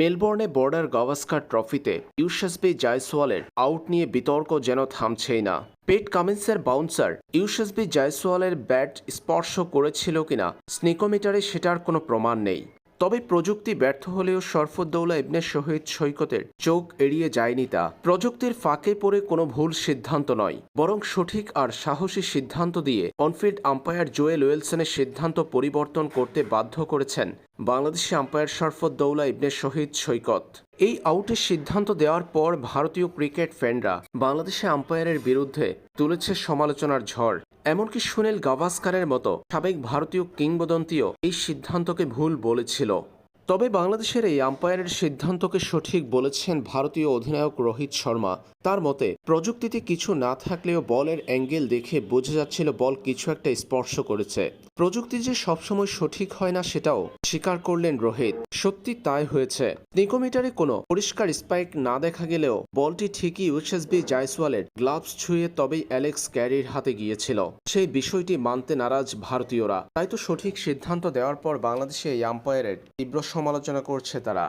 মেলবোর্নে border Gavaskar ট্রফিতে Yashasvi জয়সওয়ালের out নিয়ে বিতর্ক যেন থামছেই না। পেট কামিন্সের বাউন্সার ইউশাসবি জয়সওয়ালের ব্যাট স্পর্শ করেছিল কিনা স্নিকোমিটারে সেটার কোনো প্রমাণ নেই। তবে প্রযুক্তি ব্যর্থ হলেও শরফুদ্দৌলা ইবনে শহীদ সৈকতের চোখ এড়িয়ে যায়নি তা। প্রযুক্তির ফাঁকে পড়ে কোনো ভুল সিদ্ধান্ত নয়, বরং সঠিক আর সাহসী সিদ্ধান্ত দিয়ে অনফিল্ড আম্পায়ার জোয়েল ওয়েলসনের সিদ্ধান্ত পরিবর্তন করতে বাধ্য করেছেন বাংলাদেশি আম্পায়ার শরফুদ্দৌলা ইবনে শহীদ সৈকত। এই আউটের সিদ্ধান্ত দেওয়ার পর ভারতীয় ক্রিকেট ফ্যানরা বাংলাদেশে আম্পায়ারের বিরুদ্ধে তুলেছে সমালোচনার ঝড়। এমনকি সুনীল গাভাস্কারের মতো সাবেক ভারতীয় কিংবদন্তিও এই সিদ্ধান্তকে ভুল বলেছিল। তবে বাংলাদেশের এই আম্পায়ারের সিদ্ধান্তকে সঠিক বলেছেন ভারতীয় অধিনায়ক রোহিত শর্মা। তার মতে, প্রযুক্তিতে কিছু না থাকলেও বলের অ্যাঙ্গেল দেখে বোঝা যাচ্ছিল বল কিছু একটা স্পর্শ করেছে। প্রযুক্তি যে সবসময় সঠিক হয় না সেটাও স্বীকার করলেন রোহিত। সত্যি তাই হয়েছে। নিকোমিটারে কোনো পরিষ্কার স্পাইক না দেখা গেলেও বলটি ঠিকই ইউএসএসবি জায়সওয়ালের গ্লাভস ছুঁয়ে তবেই অ্যালেক্স ক্যারির হাতে গিয়েছিল। সেই বিষয়টি মানতে নারাজ ভারতীয়রা। তাই তো সঠিক সিদ্ধান্ত দেওয়ার পর বাংলাদেশে এই আম্পায়ারের তীব্র সমালোচনা করছে তারা।